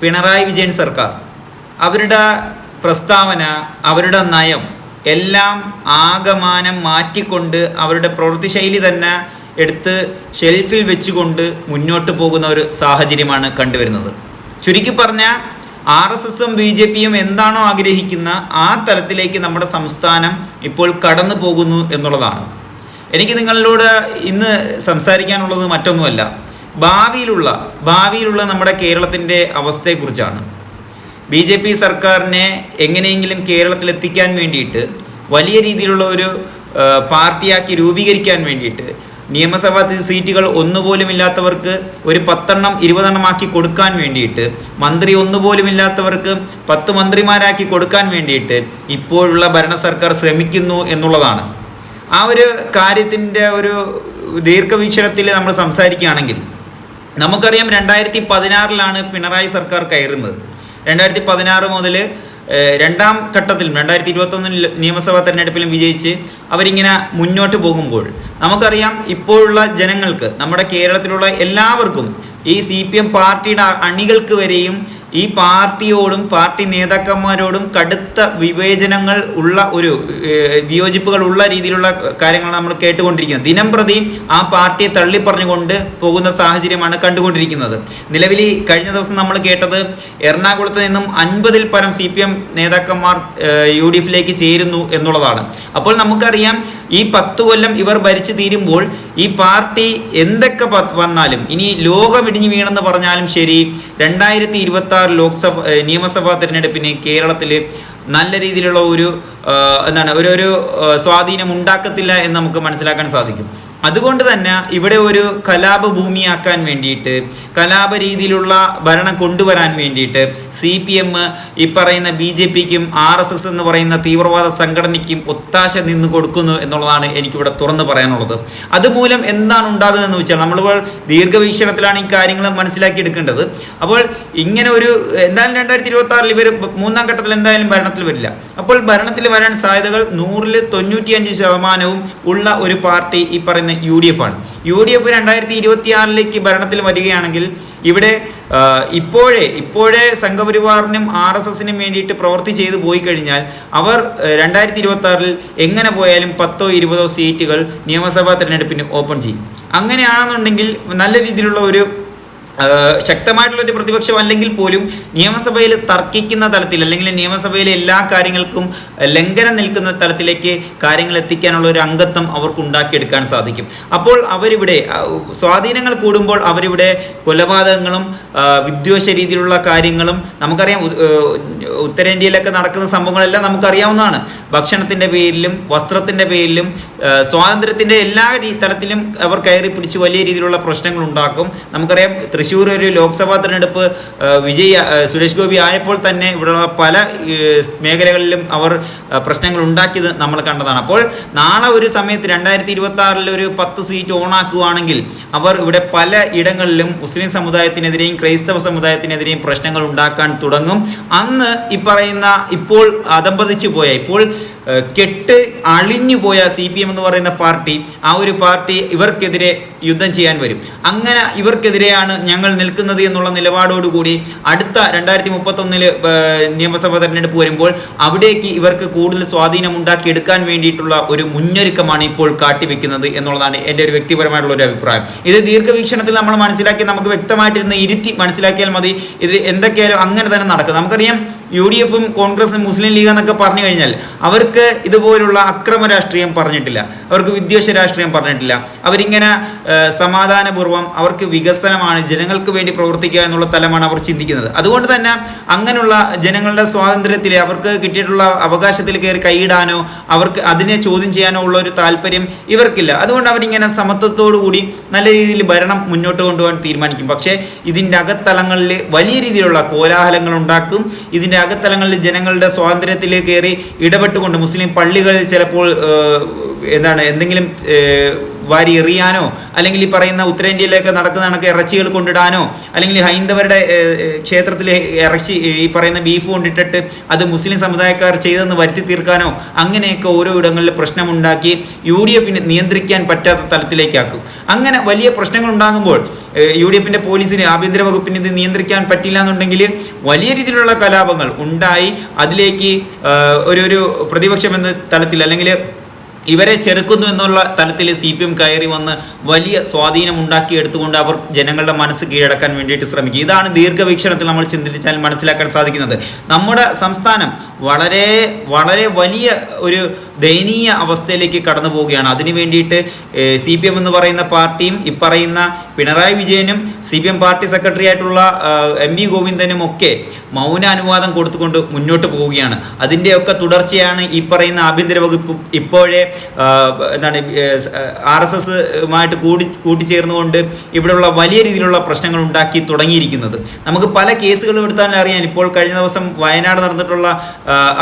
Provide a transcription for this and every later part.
പിണറായി വിജയൻ സർക്കാർ. അവരുടെ പ്രസ്താവന അവരുടെ നയം എല്ലാം ആകമാനം മാറ്റിക്കൊണ്ട് അവരുടെ പ്രവൃത്തി ശൈലി തന്നെ എടുത്ത് ഷെൽഫിൽ വെച്ചുകൊണ്ട് മുന്നോട്ട് പോകുന്ന ഒരു സാഹചര്യമാണ് കണ്ടുവരുന്നത്. ചുരുക്കി പറഞ്ഞാൽ ആർ എസ് എസും ബി ജെ പിയും എന്താണോ ആഗ്രഹിക്കുന്ന ആ തലത്തിലേക്ക് നമ്മുടെ സംസ്ഥാനം ഇപ്പോൾ കടന്നു പോകുന്നു എന്നുള്ളതാണ്. എനിക്ക് നിങ്ങളോട് ഇന്ന് സംസാരിക്കാനുള്ളത് മറ്റൊന്നുമല്ല. ഭാവിയിലുള്ള ഭാവിയിലുള്ള നമ്മുടെ കേരളത്തിന്റെ അവസ്ഥയെക്കുറിച്ചാണ്. ബി ജെ പി സർക്കാരിനെ എങ്ങനെയെങ്കിലും കേരളത്തിലെത്തിക്കാൻ വേണ്ടിയിട്ട് വലിയ രീതിയിലുള്ള ഒരു പാർട്ടിയാക്കി രൂപീകരിക്കാൻ വേണ്ടിയിട്ട് നിയമസഭാ സീറ്റുകൾ ഒന്നുപോലും ഇല്ലാത്തവർക്ക് ഒരു പത്തെണ്ണം ഇരുപതെണ്ണമാക്കി കൊടുക്കാൻ വേണ്ടിയിട്ട് മന്ത്രി ഒന്നുപോലും ഇല്ലാത്തവർക്ക് പത്ത് മന്ത്രിമാരാക്കി കൊടുക്കാൻ വേണ്ടിയിട്ട് ഇപ്പോഴുള്ള ഭരണ സർക്കാർ ശ്രമിക്കുന്നു എന്നുള്ളതാണ്. ആ ഒരു കാര്യത്തിന്റെ ഒരു ദീർഘവീക്ഷണത്തിൽ നമ്മൾ സംസാരിക്കുകയാണെങ്കിൽ നമുക്കറിയാം രണ്ടായിരത്തി പതിനാറിലാണ് പിണറായി സർക്കാർ കയറുന്നത്. രണ്ടായിരത്തി പതിനാറ് മുതൽ രണ്ടാം ഘട്ടത്തിലും രണ്ടായിരത്തി ഇരുപത്തൊന്നിൽ നിയമസഭാ തെരഞ്ഞെടുപ്പിലും വിജയിച്ച് അവരിങ്ങനെ മുന്നോട്ട് പോകുമ്പോൾ നമുക്കറിയാം ഇപ്പോഴുള്ള ജനങ്ങൾക്ക് നമ്മുടെ കേരളത്തിലുള്ള എല്ലാവർക്കും ഈ സി പി എം പാർട്ടിയുടെ അണികൾക്ക് വരെയും ഈ പാർട്ടിയോടും പാർട്ടി നേതാക്കന്മാരോടും കടുത്ത വിവേചനങ്ങൾ ഉള്ള ഒരു വിയോജിപ്പുകൾ ഉള്ള രീതിയിലുള്ള കാര്യങ്ങൾ നമ്മൾ കേട്ടുകൊണ്ടിരിക്കുന്നത്. ദിനം പ്രതി ആ പാർട്ടിയെ തള്ളിപ്പറഞ്ഞുകൊണ്ട് പോകുന്ന സാഹചര്യമാണ് കണ്ടുകൊണ്ടിരിക്കുന്നത്. നിലവിൽ കഴിഞ്ഞ ദിവസം നമ്മൾ കേട്ടത് എറണാകുളത്ത് നിന്നും അൻപതിൽ പരം സി പി എം നേതാക്കന്മാർ യു ഡി എഫിലേക്ക് ചേരുന്നു എന്നുള്ളതാണ്. അപ്പോൾ നമുക്കറിയാം ഈ പത്ത് കൊല്ലം ഇവർ ഭരിച്ചു തീരുമ്പോൾ ഈ പാർട്ടി എന്തൊക്കെ വന്നാലും ഇനി ലോകം ഇടിഞ്ഞു വീണെന്ന് പറഞ്ഞാലും ശരി രണ്ടായിരത്തി ഇരുപത്തി ആറ് ലോക്സഭ നിയമസഭാ തിരഞ്ഞെടുപ്പിന് കേരളത്തിൽ നല്ല രീതിയിലുള്ള ഒരു എന്താണ് ഒരു ഒരു സ്വാധീനം ഉണ്ടാക്കത്തില്ല എന്ന് നമുക്ക് മനസ്സിലാക്കാൻ സാധിക്കും. അതുകൊണ്ട് തന്നെ ഇവിടെ ഒരു കലാപ ഭൂമിയാക്കാൻ വേണ്ടിയിട്ട് കലാപ രീതിയിലുള്ള ഭരണം കൊണ്ടുവരാൻ വേണ്ടിയിട്ട് സി പി എം ഈ പറയുന്ന ബി ജെ പിക്കും ആർ എസ് എസ് എന്ന് പറയുന്ന തീവ്രവാദ സംഘടനയ്ക്കും ഒത്താശ നിന്ന് കൊടുക്കുന്നു എന്നുള്ളതാണ് എനിക്കിവിടെ തുറന്നു പറയാനുള്ളത്. അതുമൂലം എന്താണ് ഉണ്ടാകുന്നതെന്ന് വെച്ചാൽ നമ്മളിപ്പോൾ ദീർഘവീക്ഷണത്തിലാണ് ഈ കാര്യങ്ങൾ മനസ്സിലാക്കി എടുക്കേണ്ടത് അപ്പോൾ ഇങ്ങനെ ഒരു എന്തായാലും രണ്ടായിരത്തി ഇരുപത്തി ആറിൽ ഇവർ മൂന്നാം ഘട്ടത്തിൽ എന്തായാലും ഭരണത്തിൽ വരില്ല. അപ്പോൾ ഭരണത്തിൽ വരാൻ സാധ്യതകൾ നൂറിൽ തൊണ്ണൂറ്റിയഞ്ച് ശതമാനവും ഉള്ള ഒരു പാർട്ടി ഈ പറയുന്ന യു ഡി എഫ് ആണ്. യു ഡി എഫ് രണ്ടായിരത്തി ഇരുപത്തി ആറിലേക്ക് ഭരണത്തിൽ വരികയാണെങ്കിൽ ഇവിടെ ഇപ്പോഴേ ഇപ്പോഴേ സംഘപരിവാറിനും ആർ എസ് എസിനും വേണ്ടിയിട്ട് പ്രവൃത്തി ചെയ്തു പോയി കഴിഞ്ഞാൽ അവർ രണ്ടായിരത്തി ഇരുപത്തി ആറിൽ എങ്ങനെ പോയാലും പത്തോ ഇരുപതോ സീറ്റുകൾ നിയമസഭാ തിരഞ്ഞെടുപ്പിന് ഓപ്പൺ ചെയ്യും. അങ്ങനെയാണെന്നുണ്ടെങ്കിൽ നല്ല രീതിയിലുള്ള ഒരു ആഹ് ശക്തമായിട്ടുള്ള ഒരു പ്രതിപക്ഷം അല്ലെങ്കിൽ പോലും നിയമസഭയിൽ തർക്കിക്കുന്ന തലത്തിൽ അല്ലെങ്കിൽ നിയമസഭയിലെ എല്ലാ കാര്യങ്ങൾക്കും ലംഘനം നിൽക്കുന്ന തലത്തിലേക്ക് കാര്യങ്ങൾ എത്തിക്കാനുള്ള ഒരു അംഗത്വം അവർക്ക് ഉണ്ടാക്കിയെടുക്കാൻ സാധിക്കും. അപ്പോൾ അവരിവിടെ സ്വാധീനങ്ങൾ കൂടുമ്പോൾ അവരിവിടെ കൊലപാതകങ്ങളും വിദ്വേഷ രീതിയിലുള്ള കാര്യങ്ങളും നമുക്കറിയാം ഉത്തരേന്ത്യയിലൊക്കെ നടക്കുന്ന സംഭവങ്ങളെല്ലാം നമുക്കറിയാവുന്നതാണ്. ഭക്ഷണത്തിന്റെ പേരിലും വസ്ത്രത്തിന്റെ പേരിലും സ്വാതന്ത്ര്യത്തിന്റെ എല്ലാ തരത്തിലും അവർ കയറി പിടിച്ച് വലിയ രീതിയിലുള്ള പ്രശ്നങ്ങൾ ഉണ്ടാക്കും. നമുക്കറിയാം തൃശ്ശൂർ ഒരു ലോക്സഭാ തിരഞ്ഞെടുപ്പ് വിജയ സുരേഷ് ഗോപി ആയപ്പോൾ തന്നെ ഇവിടെയുള്ള പല മേഖലകളിലും അവർ പ്രശ്നങ്ങൾ ഉണ്ടാക്കിയത് നമ്മൾ കണ്ടതാണ്. അപ്പോൾ നാളെ ഒരു സമയത്ത് രണ്ടായിരത്തി ഇരുപത്തി ആറിൽ ഒരു പത്ത് സീറ്റ് ഓണാക്കുകയാണെങ്കിൽ അവർ ഇവിടെ പല ഇടങ്ങളിലും മുസ്ലിം സമുദായത്തിനെതിരെയും ക്രൈസ്തവ സമുദായത്തിനെതിരെയും പ്രശ്നങ്ങൾ ഉണ്ടാക്കാൻ തുടങ്ങും. അന്ന് ഈ പറയുന്ന ഇപ്പോൾ അതമ്പതിച്ചു പോയ ഇപ്പോൾ കെട്ട് അളിഞ്ഞു പോയ സി പി എം എന്ന് പറയുന്ന പാർട്ടി ആ ഒരു പാർട്ടി ഇവർക്കെതിരെ യുദ്ധം ചെയ്യാൻ വരും. അങ്ങനെ ഇവർക്കെതിരെയാണ് ഞങ്ങൾ നിൽക്കുന്നത് എന്നുള്ള നിലപാടോടുകൂടി അടുത്ത രണ്ടായിരത്തി മുപ്പത്തൊന്നിൽ നിയമസഭാ തെരഞ്ഞെടുപ്പ് വരുമ്പോൾ അവിടേക്ക് ഇവർക്ക് കൂടുതൽ സ്വാധീനം ഉണ്ടാക്കിയെടുക്കാൻ വേണ്ടിയിട്ടുള്ള ഒരു മുന്നൊരുക്കമാണ് ഇപ്പോൾ കാട്ടിവെക്കുന്നത് എന്നുള്ളതാണ് എന്റെ ഒരു വ്യക്തിപരമായിട്ടുള്ള ഒരു അഭിപ്രായം. ഇത് ദീർഘവീക്ഷണത്തിൽ നമ്മൾ മനസ്സിലാക്കി നമുക്ക് വ്യക്തമായിട്ടിരുന്ന് ഇരുത്തി മനസ്സിലാക്കിയാൽ മതി. ഇത് എന്തൊക്കെയായാലും അങ്ങനെ തന്നെ നടക്കും. നമുക്കറിയാം യു ഡി എഫും കോൺഗ്രസും മുസ്ലിം ലീഗ് എന്നൊക്കെ പറഞ്ഞു കഴിഞ്ഞാൽ അവർക്ക് ഇതുപോലുള്ള അക്രമ രാഷ്ട്രീയം പറഞ്ഞിട്ടില്ല. അവർക്ക് വിദ്വേഷ രാഷ്ട്രീയം പറഞ്ഞിട്ടില്ല. അവരിങ്ങനെ സമാധാനപൂർവം അവർക്ക് വികസനമാണ് ജനങ്ങൾക്ക് വേണ്ടി പ്രവർത്തിക്കുക എന്നുള്ള തലമാണ് അവർ ചിന്തിക്കുന്നത്. അതുകൊണ്ട് തന്നെ അങ്ങനെയുള്ള ജനങ്ങളുടെ സ്വാതന്ത്ര്യത്തിൽ അവർക്ക് കിട്ടിയിട്ടുള്ള അവകാശത്തിൽ കയറി കൈയിടാനോ അവർക്ക് അതിനെ ചോദ്യം ചെയ്യാനോ ഉള്ള ഒരു താല്പര്യം ഇവർക്കില്ല. അതുകൊണ്ട് അവരിങ്ങനെ സമത്വത്തോടു കൂടി നല്ല രീതിയിൽ ഭരണം മുന്നോട്ട് കൊണ്ടുപോകാൻ തീരുമാനിക്കും. പക്ഷേ ഇതിന്റെ അകത്തലങ്ങളിൽ വലിയ രീതിയിലുള്ള കോലാഹലങ്ങൾ ഉണ്ടാക്കും. ഇതിന്റെ അകത്തലങ്ങളിൽ ജനങ്ങളുടെ സ്വാതന്ത്ര്യത്തിൽ കയറി ഇടപെട്ടുകൊണ്ട് മുസ്ലിം പള്ളികളിൽ ചിലപ്പോൾ എന്താണ് എന്തെങ്കിലും വാരി എറിയാനോ അല്ലെങ്കിൽ ഈ പറയുന്ന ഉത്തരേന്ത്യയിലേക്ക് നടക്കുന്ന കണക്ക് ഇറച്ചികൾ കൊണ്ടിടാനോ അല്ലെങ്കിൽ ഹൈന്ദവരുടെ ക്ഷേത്രത്തിലെ ഇറച്ചി ഈ പറയുന്ന ബീഫ് കൊണ്ടിട്ടിട്ട് അത് മുസ്ലിം സമുദായക്കാർ ചെയ്തെന്ന് വരുത്തി തീർക്കാനോ അങ്ങനെയൊക്കെ ഓരോ ഇടങ്ങളിൽ പ്രശ്നമുണ്ടാക്കി യു ഡി എഫിന് നിയന്ത്രിക്കാൻ പറ്റാത്ത തലത്തിലേക്കാക്കും. അങ്ങനെ വലിയ പ്രശ്നങ്ങൾ ഉണ്ടാകുമ്പോൾ യു ഡി എഫിന്റെ പോലീസിന് ആഭ്യന്തര വകുപ്പിന് ഇത് നിയന്ത്രിക്കാൻ പറ്റില്ല എന്നുണ്ടെങ്കിൽ വലിയ രീതിയിലുള്ള കലാപങ്ങൾ ഉണ്ടായി അതിലേക്ക് ഒരു ഒരു പ്രതിപക്ഷം എന്ന തലത്തിൽ അല്ലെങ്കിൽ ഇവരെ ചെറുക്കുന്നു എന്നുള്ള തലത്തിൽ സി പി എം കയറി വന്ന് വലിയ സ്വാധീനം ഉണ്ടാക്കിയെടുത്തുകൊണ്ട് അവർ ജനങ്ങളുടെ മനസ്സ് കീഴടക്കാൻ വേണ്ടിയിട്ട് ശ്രമിക്കും. ഇതാണ് ദീർഘവീക്ഷണത്തിൽ നമ്മൾ ചിന്തിച്ചാൽ മനസ്സിലാക്കാൻ സാധിക്കുന്നത്. നമ്മുടെ സംസ്ഥാനം വളരെ വളരെ വലിയ ഒരു ദയനീയ അവസ്ഥയിലേക്ക് കടന്നു പോവുകയാണ്. അതിനു വേണ്ടിയിട്ട് സി പി എം എന്ന് പറയുന്ന പാർട്ടിയും ഇപ്പറയുന്ന പിണറായി വിജയനും C P M party secretary ആയിട്ടുള്ള എം വി ഗോവിന്ദനും ഒക്കെ മൗന അനുവാദം കൊടുത്തുകൊണ്ട് മുന്നോട്ട് പോവുകയാണ്. അതിന്റെയൊക്കെ തുടർച്ചയാണ് ഈ പറയുന്ന ആഭ്യന്തര വകുപ്പ് ഇപ്പോഴേ എന്താണ് ആർ എസ് എസുമായിട്ട് കൂടി കൂട്ടിച്ചേർന്നുകൊണ്ട് ഇവിടെയുള്ള വലിയ രീതിയിലുള്ള പ്രശ്നങ്ങൾ ഉണ്ടാക്കി തുടങ്ങിയിരിക്കുന്നത്. നമുക്ക് പല കേസുകളും എടുത്താൽ അറിയാം. ഇപ്പോൾ കഴിഞ്ഞ ദിവസം വയനാട് നടന്നിട്ടുള്ള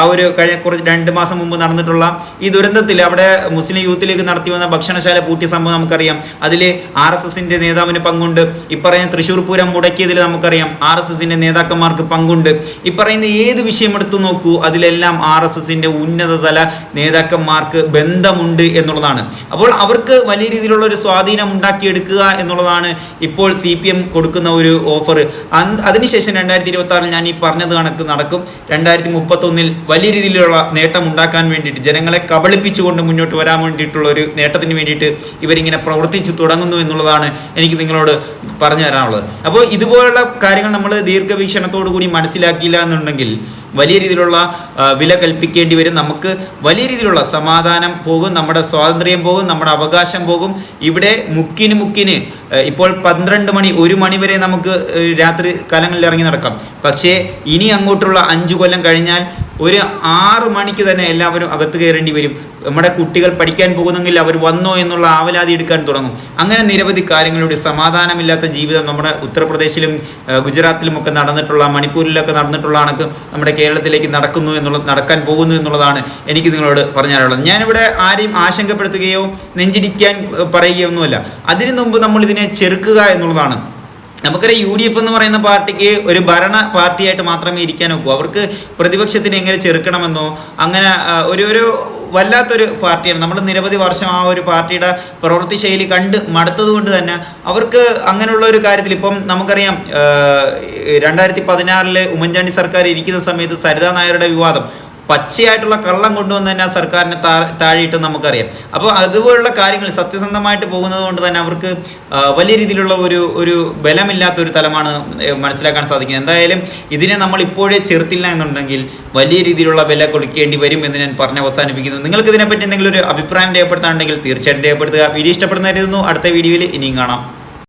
ആ ഒരു കഴിഞ്ഞ കുറച്ച് രണ്ട് മാസം മുമ്പ് നടന്നിട്ടുള്ള ഈ ദുരന്തത്തിൽ അവിടെ മുസ്ലിം യൂത്ത് ലീഗ് നടത്തി വന്ന ഭക്ഷണശാല പൂട്ടിയ സംഭവം നമുക്കറിയാം. അതിൽ ആർ എസ് എസിന്റെ നേതാവിന് പങ്കുണ്ട്. ഇപ്പറയുന്ന തൃശൂർ പൂരം മുടക്കിയതിൽ നമുക്കറിയാം. ആർ എസ് എസിന്റെ നേതാക്കന്മാർക്ക് പങ്കുണ്ട്. ഇപ്പറയുന്ന ഏത് വിഷയം എടുത്തു നോക്കൂ അതിലെല്ലാം ആർ എസ് എസിന്റെ ഉന്നതതല നേതാക്കന്മാർക്ക് ബന്ധമുണ്ട് എന്നുള്ളതാണ്. അപ്പോൾ അവർക്ക് വലിയ രീതിയിലുള്ള ഒരു സ്വാധീനം ഉണ്ടാക്കിയെടുക്കുക എന്നുള്ളതാണ് ഇപ്പോൾ സി പി എം കൊടുക്കുന്ന ഒരു ഓഫർ അതിനുശേഷം രണ്ടായിരത്തി ഇരുപത്തി ആറിൽ ഞാൻ ഈ പറഞ്ഞത് കണക്ക് നടക്കും. രണ്ടായിരത്തി മുപ്പത്തൊന്നിൽ വലിയ രീതിയിലുള്ള നേട്ടം ഉണ്ടാക്കാൻ വേണ്ടിയിട്ട് ജനങ്ങളെ കബളിപ്പിച്ചുകൊണ്ട് മുന്നോട്ട് വരാൻ വേണ്ടിയിട്ടുള്ള ഒരു നേട്ടത്തിന് വേണ്ടിയിട്ട് ഇവരിങ്ങനെ പ്രവർത്തിച്ചു തുടങ്ങുന്നു എന്നുള്ളതാണ് എനിക്ക് നിങ്ങളോട് പറഞ്ഞു തരാനുള്ളത്. അപ്പോൾ ഇതുപോലുള്ള കാര്യങ്ങൾ നമ്മൾ ദീർഘവീക്ഷണത്തോടു കൂടി മനസ്സിലാക്കിയില്ല എന്നുണ്ടെങ്കിൽ വലിയ രീതിയിലുള്ള വില കൽപ്പിക്കേണ്ടി വരും. നമുക്ക് വലിയ രീതിയിലുള്ള സമാധാനം പോകും നമ്മുടെ സ്വാതന്ത്ര്യം പോകും നമ്മുടെ അവകാശം പോകും. ഇവിടെ മുക്കിന് മുക്കിന് ഇപ്പോൾ പന്ത്രണ്ട് മണി ഒരു മണി വരെ നമുക്ക് രാത്രി കാലങ്ങളിൽ ഇറങ്ങി നടക്കാം. പക്ഷേ ഇനി അങ്ങോട്ടുള്ള അഞ്ചു കൊല്ലം കഴിഞ്ഞാൽ ഒരു ആറ് മണിക്ക് തന്നെ എല്ലാവരും അകത്ത് കയറേണ്ടി വരും. നമ്മുടെ കുട്ടികൾ പഠിക്കാൻ പോകുന്നെങ്കിൽ അവർ വന്നോ എന്നുള്ള ആവലാതി എടുക്കാൻ തുടങ്ങും. അങ്ങനെ നിരവധി കാര്യങ്ങളുടെ സമാധാനമില്ലാത്ത ജീവിതം നമ്മുടെ ഉത്തർപ്രദേശിലും ഗുജറാത്തിലും ഒക്കെ നടന്നിട്ടുള്ള മണിപ്പൂരിലൊക്കെ നടന്നിട്ടുള്ള കണക്ക് നമ്മുടെ കേരളത്തിലേക്ക് നടക്കുന്നു എന്നുള്ള നടക്കാൻ പോകുന്നു എന്നുള്ളതാണ് എനിക്ക് നിങ്ങളോട് പറഞ്ഞാലുള്ളത്. ഞാനിവിടെ ആരെയും ആശങ്കപ്പെടുത്തുകയോ നെഞ്ചിടിക്കാൻ പറയുകയോ ഒന്നുമല്ല അതിനു മുമ്പ് നമ്മൾ ഇതിനെ ചെറുക്കുക എന്നുള്ളതാണ്. നമുക്കറിയാം യു ഡി എഫ് എന്ന് പറയുന്ന പാർട്ടിക്ക് ഒരു ഭരണ പാർട്ടിയായിട്ട് മാത്രമേ ഇരിക്കാൻ ഒക്കൂ. അവർക്ക് പ്രതിപക്ഷത്തിനെ എങ്ങനെ ചെറുക്കണമെന്നോ അങ്ങനെ ഒരു ഒരു വല്ലാത്തൊരു പാർട്ടിയാണ്. നമ്മൾ നിരവധി വർഷം ആ ഒരു പാർട്ടിയുടെ പ്രവൃത്തി ശൈലി കണ്ട് മടുത്തത് കൊണ്ട് തന്നെ അവർക്ക് അങ്ങനെയുള്ള ഒരു കാര്യത്തിൽ ഇപ്പം നമുക്കറിയാം രണ്ടായിരത്തി പതിനാറിൽ ഉമ്മൻചാണ്ടി സർക്കാർ ഇരിക്കുന്ന സമയത്ത് സരിതാ നായരുടെ വിവാദം. പച്ചയായിട്ടുള്ള കള്ളം കൊണ്ടുവന്ന് തന്നെ ആ സർക്കാരിനെ താഴെയിട്ട് നമുക്കറിയാം. അപ്പോൾ അതുപോലുള്ള കാര്യങ്ങൾ സത്യസന്ധമായിട്ട് പോകുന്നത് കൊണ്ട് തന്നെ അവർക്ക് വലിയ രീതിയിലുള്ള ഒരു ഒരു ബലമില്ലാത്ത ഒരു തലമാണ് മനസ്സിലാക്കാൻ സാധിക്കുന്നത്. എന്തായാലും ഇതിനെ നമ്മൾ ഇപ്പോഴേ ചെറുത്തില്ല എന്നുണ്ടെങ്കിൽ വലിയ രീതിയിലുള്ള വില കൊടുക്കേണ്ടി വരും എന്ന് ഞാൻ പറഞ്ഞ് അവസാനിപ്പിക്കുന്നു. നിങ്ങൾക്ക് ഇതിനെപ്പറ്റി എന്തെങ്കിലും ഒരു അഭിപ്രായം രേഖപ്പെടുത്താനുണ്ടെങ്കിൽ തീർച്ചയായിട്ടും രേഖപ്പെടുത്തുക. വീഡിയോ ഇഷ്ടപ്പെടുന്നതായിരുന്നു അടുത്ത വീഡിയോയിൽ ഇനിയും കാണാം.